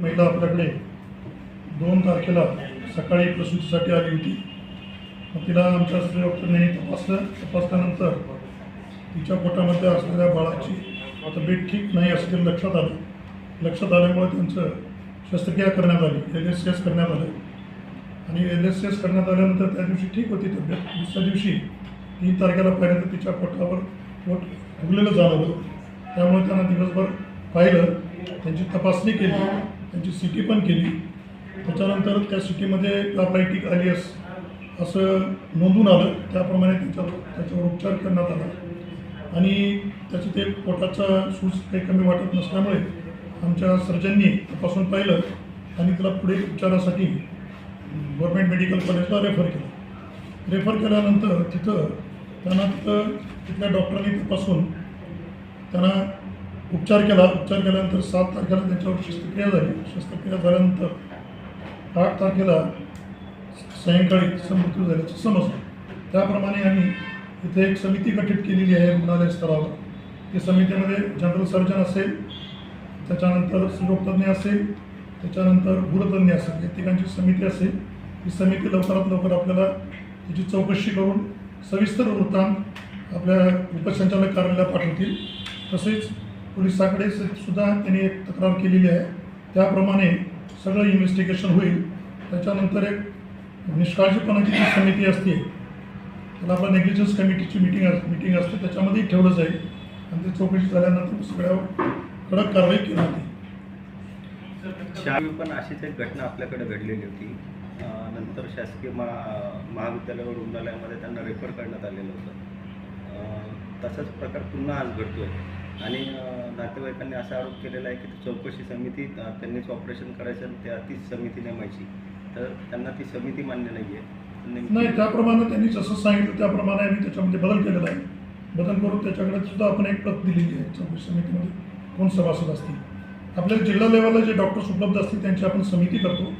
महिला आपल्याकडे दोन तारखेला सकाळी प्रसूतीसाठी आली होती. मग तिला आमच्या डॉक्टरने तपासलं. तपासल्यानंतर तिच्या पोटामध्ये असलेल्या बाळाची तब्येत ठीक नाही असं ते लक्षात आलं. लक्षात आल्यामुळे त्यांचं शस्त्रक्रिया करण्यात आली. एल एस करण्यात आलं. आणि एल एस एस करण्यात आल्यानंतर त्या दिवशी ठीक होती तब्येत. दुसऱ्या दिवशी तीन तारखेला पाहिलं तर तिच्या पोटावर पोट फुगलेलं जाणवलं त्यामुळे त्यांना दिवसभर पाहिलं. त्यांची तपासणी केली. त्यांची सी टी पण केली. त्याच्यानंतर त्या सिटीमध्ये लाप्लायटिक आलियस असं नोंदून आलं. त्याप्रमाणे त्याच्यावर त्याच्यावर उपचार करण्यात आला. आणि त्याचं ते पोटाचा सूज काही कमी वाटत नसल्यामुळे आमच्या सर्जननी तपासून पाहिलं आणि त्याला पुढे उपचारासाठी गव्हर्मेंट मेडिकल कॉलेजला रेफर केलं. रेफर केल्यानंतर तिथं त्यांना तिथं तिथल्या डॉक्टरांनी तपासून त्यांना उपचार केला. उपचार केल्यानंतर सात तारखेला त्यांच्यावर शस्त्रक्रिया झाली. शस्त्रक्रिया झाल्यानंतर आठ तारखेला सायंकाळी तिचा मृत्यू झाल्याचं समजलं त्याप्रमाणे आम्ही इथे एक समिती गठीत केलेली आहे रुग्णालय स्तरावर. ती समितीमध्ये जनरल सर्जन असेल त्याच्यानंतर स्त्रीरोगतज्ञ असेल त्याच्यानंतर गुरुतज्ञ असेल. या तिघांची समिती असेल. ही समिती लवकरात लवकर आपल्याला त्याची चौकशी करून सविस्तर वृत्तांत आपल्या उपसंचालक कार्यालयाला पाठवतील. तसेच पोलिसाकडे सुद्धा त्यांनी एक तक्रार केलेली आहे. त्याप्रमाणे सगळं इन्व्हेस्टिगेशन होईल. त्याच्यानंतर एक निष्काळजीपणाची जी समिती असते त्याला आपला नेग्लिजन्स कमिटीची मिटिंग अस मिटिंग असते त्याच्यामध्येही ठेवलं जाईल. आणि ते चौकशी झाल्यानंतर सगळ्या कडक कारवाई केली जाते. पण अशीच एक घटना आपल्याकडे घडलेली होती. त्यानंतर शासकीय महा महाविद्यालय व रुग्णालयामध्ये त्यांना रेफर करण्यात आलेलं होतं. तसाच प्रकार पुन्हा आज घडतो आहे आणि नातेवाईकांनी असा आरोप केलेला आहे की ती चौकशी समिती त्यांनीच ऑपरेशन करायचं आणि त्या तीच समिती नेमायची. तर त्यांना ती समिती मान्य नाही आहे नाही त्याप्रमाणे त्यांनी जसं सांगितलं त्याप्रमाणे आम्ही त्याच्यामध्ये बदल केलेला आहे. बदल करून त्याच्याकडे सुद्धा आपण एक प्रत दिलेली आहे चौकशी समितीमध्ये. कोण सभासद असतील? आपल्या जिल्हा लेवलला जे डॉक्टर्स उपलब्ध असतील त्यांची आपण समिती करतो.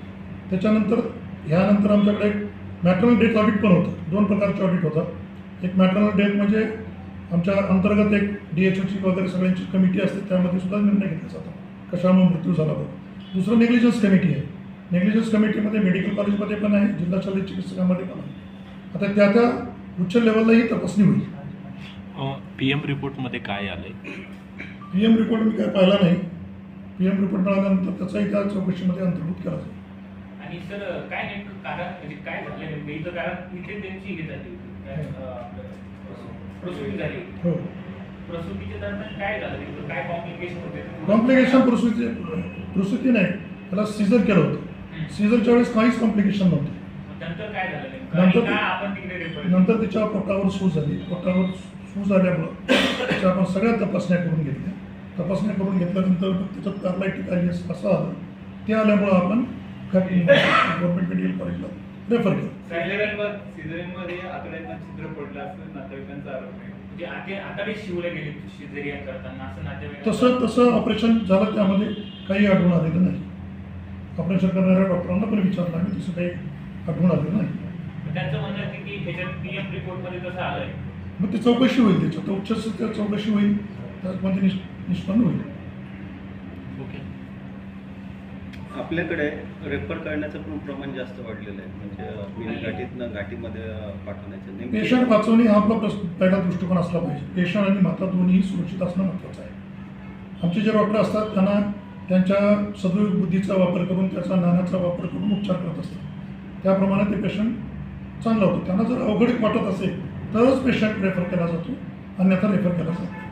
त्याच्यानंतर ह्यानंतर आमच्याकडे एक मॅटर्नल डेथ ऑडिट पण होतं. दोन प्रकारचे ऑडिट होतात एक मॅटर्नल डेथ म्हणजे आमच्या अंतर्गत एक डी एच ओची वगैरे सगळ्यांची कमिटी असते त्यामध्ये सुद्धा निर्णय घेतला जातो. कशामुळे मृत्यू झाला बघ. दुसरं नेग्लिजन्स कमिटी आहे. नेग्लिजन्स कमिटीमध्ये मेडिकल कॉलेजमध्ये पण आहे जिल्हा शल्य चिकित्सकामध्ये पण आहे. आता त्या त्या उच्च लेवललाही तपासणी होईल. पी एम रिपोर्टमध्ये काय आलंय? पी एम रिपोर्ट मी काय पाहिला नाही. पी एम रिपोर्ट मिळाल्यानंतर त्याचाही त्या चौकशीमध्ये अंतर्भूत केला जाईल. आणि सर काय नेमकं कारण म्हणजे काय झालं नेमकं? इथं कारण इथे त्यांची हे झाली होती. काय, अं, प्रसूती झाली होती. हो. प्रसूतीच्या दरम्यान काय झालं काय कॉम्प्लिकेशन होते? कॉम्प्लिकेशन प्रसूती प्रसूती नाही. त्याला सीझर केलं होतं. सीझरच्या वेळेस काहीच कॉम्प्लिकेशन नव्हतं. नंतर काय झालं नेमकं? नंतर आणि ते- काय आपण तिकडे रेफर नंतर तिच्या पोटावर सूज झाली पोटावर सूज आल्यामुळं त्याच्या आपण सगळ्या तपासण्या करून घेतल्या. तपासण्या करून घेतल्यानंतर मग त्याच्यात कार्लायटिक आली असं आलं. ते आल्यामुळं आपण गव्हर्नमेंट मेडिकल कॉलेजला रेफर केलं म्हणजे तसं तसं ऑपरेशन झालं त्यामध्ये काही आढळून आलेलं नाही. ऑपरेशन करणाऱ्या डॉक्टरांना पण विचारलं आम्ही तसं काही आढळून आलेलं नाही. त्यांचं म्हणणं की ह्याच्यात पीएम रिपोर्टमध्ये तसं आलंय. मग ती चौकशी होईल त्याच्यात उच्च चौकशी होईल त्यामध्ये निष निष्पन्न होईल. ओके. आपल्याकडे रेफर करण्याचं पण प्रमाण जास्त वाढलेलं आहे. म्हणजे घाटीतनं घाटीमध्ये पाठवण्याचं नेमके- पेशंट वाचवणे हा आपला प्रश्न पहिला दृष्टिकोन असला पाहिजे. पेशंट आणि माता दोन्ही सुरक्षित असणं महत्त्वाचं आहे. आमचे जे डॉक्टर असतात त्यांना त्यांच्या सदृढ बुद्धीचा वापर करून त्याचा ज्ञानाचा वापर करून उपचार करत असतात. त्याप्रमाणे ते पेशंट चांगलं होतं. त्यांना जर अवघड वाटत असेल तरच पेशंट रेफर केला जातो. अन्यथा रेफर केला जातो